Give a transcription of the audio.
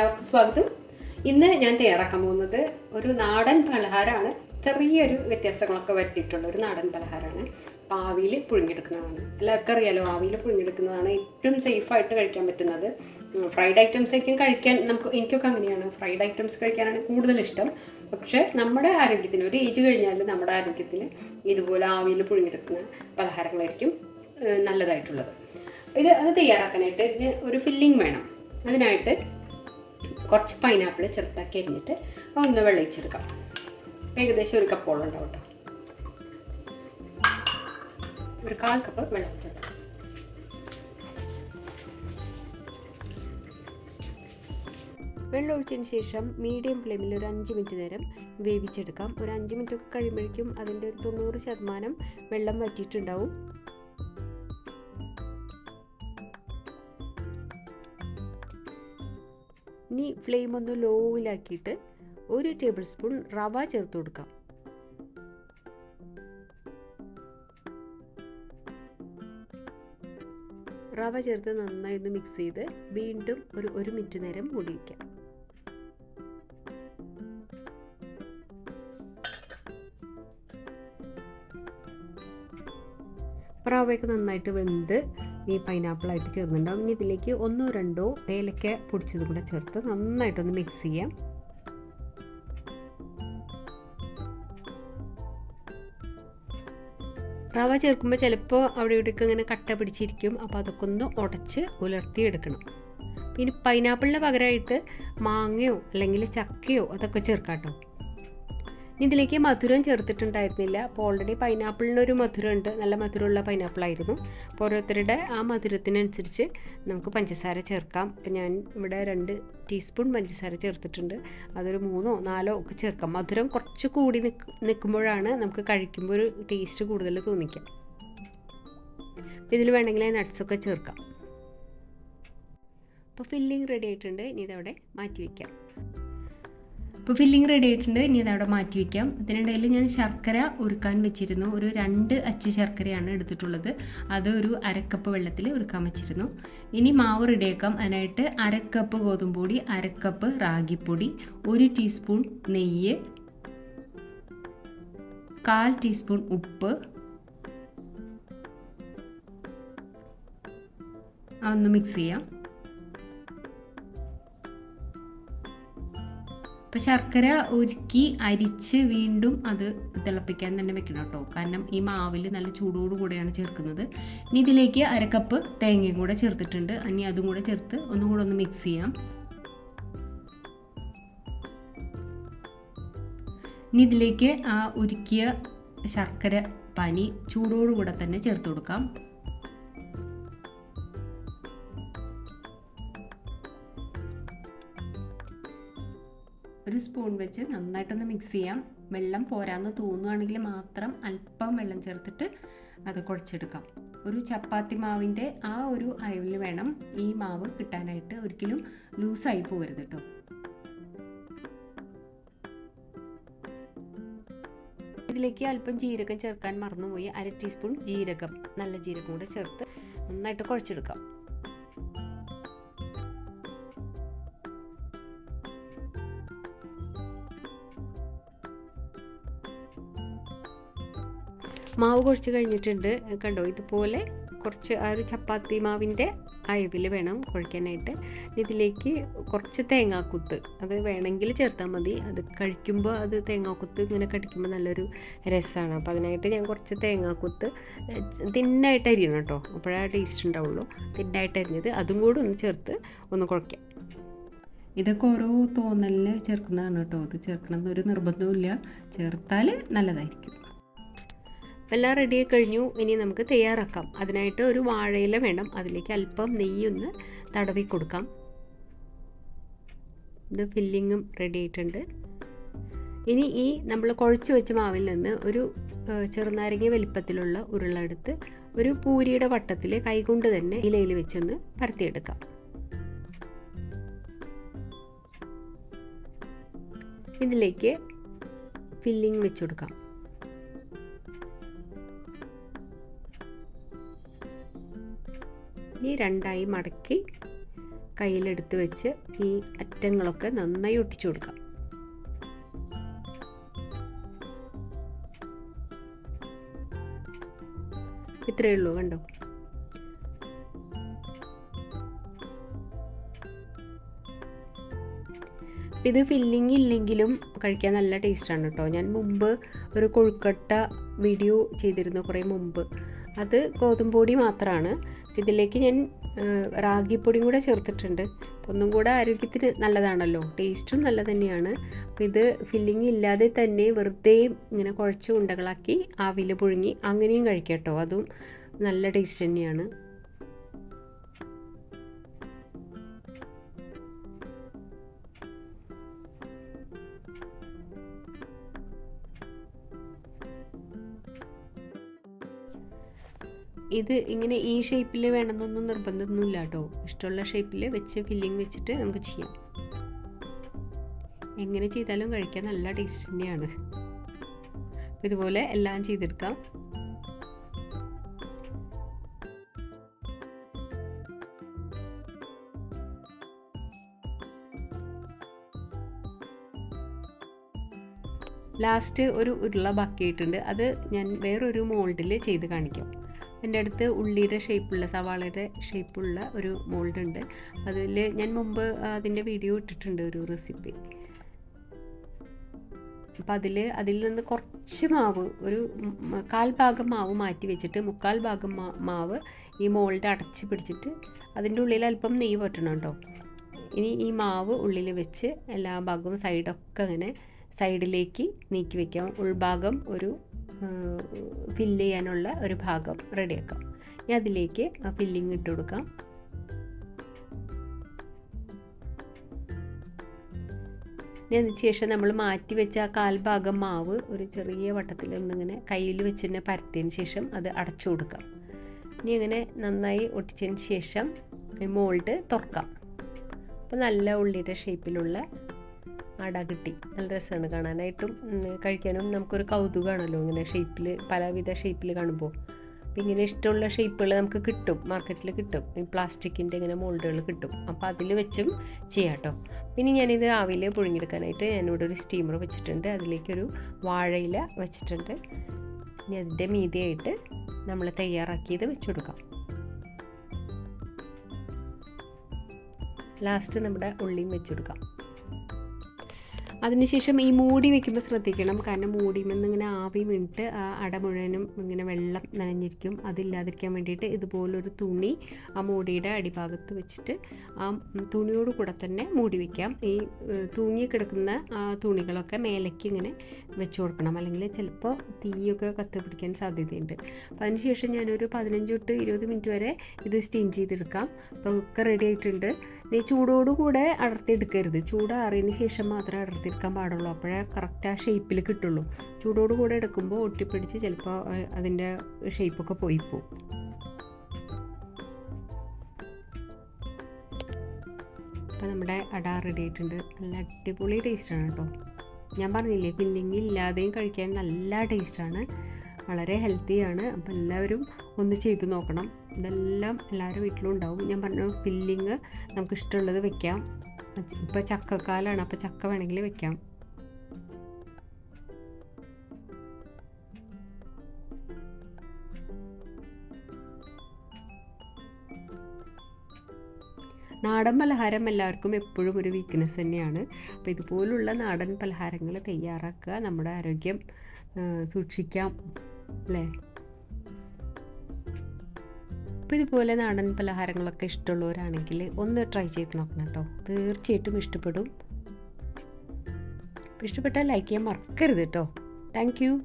എല്ലാവർക്കും സ്വാഗതം. ഇന്ന് ഞാൻ തയ്യാറാക്കാൻ പോകുന്നത് ഒരു നാടൻ പലഹാരമാണ്. ചെറിയൊരു വ്യത്യാസങ്ങളൊക്കെ വരുത്തിയിട്ടുള്ള ഒരു നാടൻ പലഹാരമാണ്. ആവിയിൽ പുഴുങ്ങിയെടുക്കുന്നതാണ്. എല്ലാവർക്കും അറിയാലോ ആവിയിൽ പുഴുങ്ങിയെടുക്കുന്നതാണ് ഏറ്റവും സേഫായിട്ട് കഴിക്കാൻ പറ്റുന്നത്. ഫ്രൈഡ് ഐറ്റംസ് ഒക്കെ കഴിക്കാൻ നമുക്ക് എനിക്കൊക്കെ അങ്ങനെയാണ്. ഫ്രൈഡ് ഐറ്റംസ് കഴിക്കാനാണ് കൂടുതൽ ഇഷ്ടം. പക്ഷേ നമ്മുടെ ആരോഗ്യത്തിന് ഒരു ഏജ് കഴിഞ്ഞാൽ നമ്മുടെ ആരോഗ്യത്തിന് ഇതുപോലെ ആവിയിൽ പുഴുങ്ങിയെടുക്കുന്ന പലഹാരങ്ങളായിരിക്കും നല്ലതായിട്ടുള്ളത്. ഇത് അത് തയ്യാറാക്കാനായിട്ട് ഇതിന് ഒരു ഫില്ലിംഗ് വേണം. അതിനായിട്ട് കുറച്ച് പൈനാപ്പിൾ ചെറുതാക്കി അരിഞ്ഞിട്ട് ഒന്ന് വെള്ളയിച്ചെടുക്കാം. ഏകദേശം ഒരു കപ്പോളം ഉണ്ടാവും കേട്ടോ ഒരു കാൽ കപ്പ് വെള്ളം ചേർക്കാം. വെള്ളം ഒഴിച്ചതിന് ശേഷം മീഡിയം ഫ്ലെയിമിൽ ഒരു അഞ്ച് മിനിറ്റ് നേരം വേവിച്ചെടുക്കാം. ഒരു അഞ്ച് മിനിറ്റ് ഒക്കെ കഴിയുമ്പോഴേക്കും അതിന്റെ ഒരു തൊണ്ണൂറ് ശതമാനം വെള്ളം വറ്റിയിട്ടുണ്ടാവും. ഇനി ഫ്ലെയിം ഒന്ന് ലോയിലാക്കിയിട്ട് ഒരു ടേബിൾ സ്പൂൺ റവ ചേർത്ത് കൊടുക്കാം. റവ ചേർത്ത് നന്നായി ഒന്ന് മിക്സ് ചെയ്ത് വീണ്ടും ഒരു ഒരു മിനിറ്റ് നേരം മൂടി വയ്ക്കാം റവയൊക്കെ നന്നായിട്ട് വെന്ത് ഈ പൈനാപ്പിളായിട്ട് ചേർന്നിട്ടുണ്ടാവും ഇനി ഇതിലേക്ക് ഒന്നോ രണ്ടോ ഏലക്ക പൊടിച്ചതും കൂടെ ചേർത്ത് നന്നായിട്ടൊന്ന് മിക്സ് ചെയ്യാം. റവ ചേർക്കുമ്പോൾ ചിലപ്പോൾ അവിടെ ഇവിടെയൊക്കെ ഇങ്ങനെ കട്ട പിടിച്ചിരിക്കും. അപ്പോൾ അതൊക്കെ ഒന്ന് ഉടച്ച് ഉലർത്തിയെടുക്കണം. പിന്നെ പൈനാപ്പിളിന് പകരമായിട്ട് മാങ്ങയോ അല്ലെങ്കിൽ ചക്കയോ അതൊക്കെ ചേർക്കാം കേട്ടോ ഇതിലേക്ക് മധുരം ചേർത്തിട്ടുണ്ടായിരുന്നില്ല. അപ്പോൾ ഓൾറെഡി പൈനാപ്പിളിനൊരു മധുരമുണ്ട്. നല്ല മധുരമുള്ള പൈനാപ്പിൾ ആയിരുന്നു. അപ്പോൾ ഓരോരുത്തരുടെ ആ മധുരത്തിനനുസരിച്ച് നമുക്ക് പഞ്ചസാര ചേർക്കാം. അപ്പോൾ ഞാൻ ഇവിടെ രണ്ട് ടീസ്പൂൺ പഞ്ചസാര ചേർത്തിട്ടുണ്ട്. അതൊരു മൂന്നോ നാലോ ഒക്കെ ചേർക്കാം. മധുരം കുറച്ച് കൂടി നിൽക്ക് നിൽക്കുമ്പോഴാണ് നമുക്ക് കഴിക്കുമ്പോൾ ഒരു ടേസ്റ്റ് കൂടുതൽ തോന്നിക്കുക. ഇതിൽ വേണമെങ്കിൽ നട്ട്സൊക്കെ ചേർക്കാം. അപ്പോൾ ഫില്ലിംഗ് റെഡി ആയിട്ടുണ്ട്. ഇനി ഇതവിടെ മാറ്റി വയ്ക്കാം ഇപ്പോൾ ഫില്ലിംഗ് റെഡി ആയിട്ടുണ്ട്. ഇനി അതവിടെ മാറ്റി വയ്ക്കാം ഇതിനിടയിൽ ഞാൻ ശർക്കര ഉരുക്കാൻ വെച്ചിരുന്നു. ഒരു രണ്ട് അച്ച് ശർക്കരയാണ് എടുത്തിട്ടുള്ളത്. അത് ഒരു അരക്കപ്പ് വെള്ളത്തിൽ ഉരുക്കാൻ വെച്ചിരുന്നു. ഇനി മാവ് റെഡിയാക്കാം അതിനായിട്ട് അരക്കപ്പ് ഗോതമ്പൊടി അരക്കപ്പ് റാഗിപ്പൊടി ഒരു ടീസ്പൂൺ നെയ്യ് കാൽ ടീസ്പൂൺ ഉപ്പ് ഒന്ന് മിക്സ് ചെയ്യാം. അപ്പോൾ ശർക്കര ഉരുക്കി അരിച്ച് വീണ്ടും അത് തിളപ്പിക്കാൻ തന്നെ വെക്കണം കേട്ടോ. കാരണം ഈ മാവിൽ നല്ല ചൂടോടു കൂടെയാണ് ചേർക്കുന്നത്. ഇനി ഇതിലേക്ക് അരക്കപ്പ് തേങ്ങയും കൂടെ ചേർത്തിട്ടുണ്ട്. ഇനി അതും കൂടെ ചേർത്ത് ഒന്നും കൂടെ ഒന്ന് മിക്സ് ചെയ്യാം. ഇനി ഇതിലേക്ക് ആ ഉരുക്കിയ ശർക്കര പനി ചൂടോടുകൂടെ തന്നെ ചേർത്ത് കൊടുക്കാം. വെച്ച് നന്നായിട്ടൊന്ന് മിക്സ് ചെയ്യാം. വെള്ളം പോരാന്ന് തോന്നുകയാണെങ്കിൽ മാത്രം അല്പം വെള്ളം ചേർത്തിട്ട് അത് കുഴച്ചെടുക്കാം. ഒരു ചപ്പാത്തി മാവിന്റെ ആ ഒരു അയവിൽ വേണം ഈ മാവ് കിട്ടാനായിട്ട് ഒരിക്കലും ലൂസായി പോകരുത് കേട്ടോ ഇതിലേക്ക് അല്പം ജീരകം ചേർക്കാൻ മറന്നുപോയി. അര ടീസ്പൂൺ ജീരകം. നല്ല ജീരകം കൂടെ ചേർത്ത് നന്നായിട്ട് കുഴച്ചെടുക്കാം. മാവ് കുഴച്ച് കഴിഞ്ഞിട്ടുണ്ട്. കണ്ടോ? ഇതുപോലെ കുറച്ച് ആ ഒരു ചപ്പാത്തി മാവിന്റെ അയവിൽ വേണം കുഴയ്ക്കാനായിട്ട് ഇതിലേക്ക് കുറച്ച് തേങ്ങാക്കുത്ത്. അത് വേണമെങ്കിൽ ചേർത്താൽ മതി. അത് കഴിക്കുമ്പോൾ അത് തേങ്ങാക്കുത്ത് ഇങ്ങനെ കടിക്കുമ്പോൾ നല്ലൊരു രസമാണ് അപ്പോൾ അതിനായിട്ട് ഞാൻ കുറച്ച് തേങ്ങാക്കുത്ത് തിന്നായിട്ട് അരിയണം കേട്ടോ. അപ്പോഴേ ടേസ്റ്റ് ഉണ്ടാവുള്ളൂ. തിന്നായിട്ട് അരിഞ്ഞത്. അതും കൂടെ ഒന്ന് ചേർത്ത് ഒന്ന് കുഴക്കാം. ഇതൊക്കെ ഓരോ തോന്നലിൽ ചേർക്കുന്നതാണ് കേട്ടോ. ഇത് ചേർക്കണം എന്നൊരു നിർബന്ധവുമില്ല. ചേർത്താൽ നല്ലതായിരിക്കും. എല്ലാം റെഡിയായി കഴിഞ്ഞു. ഇനി നമുക്ക് തയ്യാറാക്കാം. അതിനായിട്ട് ഒരു വാഴയില വേണം. അതിലേക്ക് അല്പം നെയ്യൊന്ന് തടവി കൊടുക്കാം. ഇത് ഫില്ലിങ്ങും റെഡി ആയിട്ടുണ്ട്. ഇനി ഈ നമ്മൾ കുഴച്ച് വെച്ച മാവിൽ നിന്ന് ഒരു ചെറുനാരങ്ങ വലിപ്പത്തിലുള്ള ഉരുളെടുത്ത് ഒരു പൂരിയുടെ വട്ടത്തിൽ കൈകൊണ്ട് തന്നെ ഇലയിൽ വെച്ചൊന്ന് പരത്തിയെടുക്കാം. ഇതിലേക്ക് ഫില്ലിങ് വെച്ച് ഈ രണ്ടായി മടക്കി കയ്യിലെടുത്ത് വെച്ച് ഈ അറ്റങ്ങളൊക്കെ നന്നായി ഒട്ടിച്ചു കൊടുക്കാം. ഇത്രയേ ഉള്ളൂ കണ്ടോ? ഇത് ഫില്ലിംഗ് ഇല്ലെങ്കിലും കഴിക്കാൻ നല്ല ടേസ്റ്റാണ് കേട്ടോ. ഞാൻ മുമ്പ് ഒരു കൊഴുക്കട്ട വീഡിയോ ചെയ്തിരുന്നു കുറേ മുമ്പ്. അത് ഗോതമ്പൊടി മാത്രമാണ് ഇതിലേക്ക് ഞാൻ റാഗിപ്പൊടിയും കൂടെ ചേർത്തിട്ടുണ്ട്. ഒന്നും കൂടെ ആരോഗ്യത്തിന് നല്ലതാണല്ലോ. ടേസ്റ്റും നല്ല തന്നെയാണ്. അപ്പോൾ ഇത് ഫില്ലിങ് ഇല്ലാതെ തന്നെ വെറുതെ ഇങ്ങനെ കുഴച്ച് ഉണ്ടകളാക്കി ആവിയിൽ പുഴുങ്ങി അങ്ങനെയും കഴിക്കാം കേട്ടോ. അതും നല്ല ടേസ്റ്റ് തന്നെയാണ്. ഇത് ഇങ്ങനെ ഈ ഷേപ്പിൽ വേണമെന്നൊന്നും നിർബന്ധമൊന്നുമില്ല കേട്ടോ ഇഷ്ടമുള്ള ഷേപ്പിൽ വെച്ച് ഫില്ലിങ് വെച്ചിട്ട് നമുക്ക് ചെയ്യാം. എങ്ങനെ ചെയ്താലും കഴിക്കാൻ നല്ല ടേസ്റ്റ് തന്നെയാണ്. ഇതുപോലെ എല്ലാം ചെയ്തെടുക്കാം. ലാസ്റ്റ് ഒരു ഉരുള ബാക്കിയിട്ടുണ്ട് അത് ഞാൻ വേറൊരു മോൾഡിൽ ചെയ്ത് കാണിക്കാം. എന്റെ അടുത്ത് ഉള്ളിയുടെ ഷേപ്പുള്ള സവാളയുടെ ഷേപ്പുള്ള ഒരു മോൾഡ് ഉണ്ട്. അതിൽ ഞാൻ മുമ്പ് അതിന്റെ വീഡിയോ ഇട്ടിട്ടുണ്ട് ഒരു റെസിപ്പി അപ്പോൾ അതിൽ അതിൽ നിന്ന് കുറച്ച് മാവ് ഒരു കാൽ ഭാഗം മാവ് മാറ്റി വെച്ചിട്ട് മുക്കാൽ ഭാഗം മാവ് ഈ മോൾഡ് അടച്ച് പിടിച്ചിട്ട് അതിന്റെ ഉള്ളിൽ അല്പം നെയ്യ് പറ്റണം കേട്ടോ. ഇനി ഈ മാവ് ഉള്ളിൽ വെച്ച് എല്ലാ ഭാഗവും സൈഡൊക്കെ അങ്ങനെ സൈഡിലേക്ക് നീക്കി വയ്ക്കാം ഉൾഭാഗം ഒരു ഫില്ല് ചെയ്യാനുള്ള ഒരു ഭാഗം റെഡിയാക്കാം. ഇനി അതിലേക്ക് ആ ഫില്ലിങ് ഇട്ട് കൊടുക്കാം. ഇനി അതിന് ശേഷം നമ്മൾ മാറ്റി വെച്ച ആ കാൽഭാഗം മാവ് ഒരു ചെറിയ വട്ടത്തിൽ ഒന്നിങ്ങനെ കയ്യിൽ വെച്ച് തന്നെ പരത്തിയതിന് ശേഷം അത് അടച്ചു കൊടുക്കാം. ഇനി ഇങ്ങനെ നന്നായി ഒട്ടിച്ചതിന് ശേഷം മോൾഡ് തുറക്കാം. അപ്പോൾ നല്ല ഉള്ളിയുടെ ഷേപ്പിലുള്ള അട കിട്ടി നല്ല രസമാണ് കാണാനായിട്ടും. കഴിക്കാനും നമുക്കൊരു കൗതുകമാണല്ലോ ഇങ്ങനെ ഷേപ്പിൽ പലവിധ ഷേപ്പിൽ കാണുമ്പോൾ അപ്പോൾ ഇങ്ങനെ ഇഷ്ടമുള്ള ഷേപ്പുകൾ നമുക്ക് കിട്ടും. മാർക്കറ്റിൽ കിട്ടും. ഈ പ്ലാസ്റ്റിക്കിന്റെ ഇങ്ങനെ മോൾഡുകൾ കിട്ടും. അപ്പോൾ അതിൽ വെച്ചും ചെയ്യാം കേട്ടോ പിന്നെ ഞാനിത് ആവിയിൽ പുഴുങ്ങിയെടുക്കാനായിട്ട് ഞാനിവിടെ ഒരു സ്റ്റീമർ വെച്ചിട്ടുണ്ട്. അതിലേക്കൊരു വാഴയില വെച്ചിട്ടുണ്ട്. ഇനി അതിന്റെ മീതിയായിട്ട് നമ്മൾ തയ്യാറാക്കിയത് വെച്ചുകൊടുക്കാം ലാസ്റ്റ് നമ്മുടെ ഉള്ളിയും വെച്ചു കൊടുക്കാം. അതിനുശേഷം ഈ മൂടി വെക്കുമ്പോൾ ശ്രദ്ധിക്കണം. കാരണം മൂടിമെന്ന് ഇങ്ങനെ ആവി വീണിട്ട് ആ അട മുഴുവനും ഇങ്ങനെ വെള്ളം നനഞ്ഞിരിക്കും. അതില്ലാതിരിക്കാൻ വേണ്ടിയിട്ട് ഇതുപോലൊരു തുണി ആ മൂടിയുടെ അടിഭാഗത്ത് വെച്ചിട്ട് ആ തുണിയോട് കൂടെ തന്നെ മൂടി വെക്കാം. ഈ തൂങ്ങി കിടക്കുന്ന തുണികളൊക്കെ മേലേക്ക് ഇങ്ങനെ വെച്ച് കൊടുക്കണം. അല്ലെങ്കിൽ ചിലപ്പോൾ തീയൊക്കെ കത്ത് പിടിക്കാൻ സാധ്യതയുണ്ട്. അപ്പോൾ അതിനുശേഷം ഞാനൊരു പതിനഞ്ച് തൊട്ട് ഇരുപത് മിനിറ്റ് വരെ ഇത് സ്റ്റീം ചെയ്തെടുക്കാം. അപ്പോൾ ഒക്കെ റെഡി ആയിട്ടുണ്ട്. ചൂടോടുകൂടെ അടർത്തിയെടുക്കരുത്. ചൂടാറിയതിന് ശേഷം മാത്രമേ അടർത്തിയെടുക്കാൻ പാടുള്ളൂ. അപ്പോഴേ കറക്റ്റ് ആ ഷേപ്പിൽ കിട്ടുള്ളൂ. ചൂടോടുകൂടെ എടുക്കുമ്പോൾ ഒട്ടിപ്പിടിച്ച് ചിലപ്പോൾ അതിന്റെ ഷേപ്പൊക്കെ പോയി പോവും. അപ്പോൾ നമ്മുടെ അട റെഡി ആയിട്ടുണ്ട്. നല്ല അടിപൊളി ടേസ്റ്റാണ് കേട്ടോ. ഞാൻ പറഞ്ഞില്ലേ ഫില്ലിങ് ഇല്ലാതെയും കഴിക്കാൻ നല്ല ടേസ്റ്റാണ് വളരെ ഹെൽത്തിയാണ് അപ്പോൾ എല്ലാവരും ഒന്ന് ചെയ്ത് നോക്കണം. ഇതെല്ലാം എല്ലാവരും വീട്ടിലും ഉണ്ടാവും. ഞാൻ പറഞ്ഞു ഫില്ലിങ് നമുക്ക് ഇഷ്ടമുള്ളത് വെക്കാം. ഇപ്പോൾ ചക്കക്കാലാണ്. അപ്പോൾ ചക്ക വേണമെങ്കിൽ വെക്കാം. നാടൻ പലഹാരം എല്ലാവർക്കും എപ്പോഴും ഒരു വീക്ക്നെസ് തന്നെയാണ്. അപ്പോൾ ഇതുപോലുള്ള നാടൻ പലഹാരങ്ങൾ തയ്യാറാക്കുക നമ്മുടെ ആരോഗ്യം സൂക്ഷിക്കാം. അല്ലേ? അപ്പോൾ ഇതുപോലെ നാടൻ പലഹാരങ്ങളൊക്കെ ഇഷ്ടമുള്ളവരാണെങ്കിൽ ഒന്ന് ട്രൈ ചെയ്ത് നോക്കണം കേട്ടോ. തീർച്ചയായിട്ടും ഇഷ്ടപ്പെടും. ഇഷ്ടപ്പെട്ടാൽ ലൈക്ക് ചെയ്യാൻ മറക്കരുത് കേട്ടോ. താങ്ക്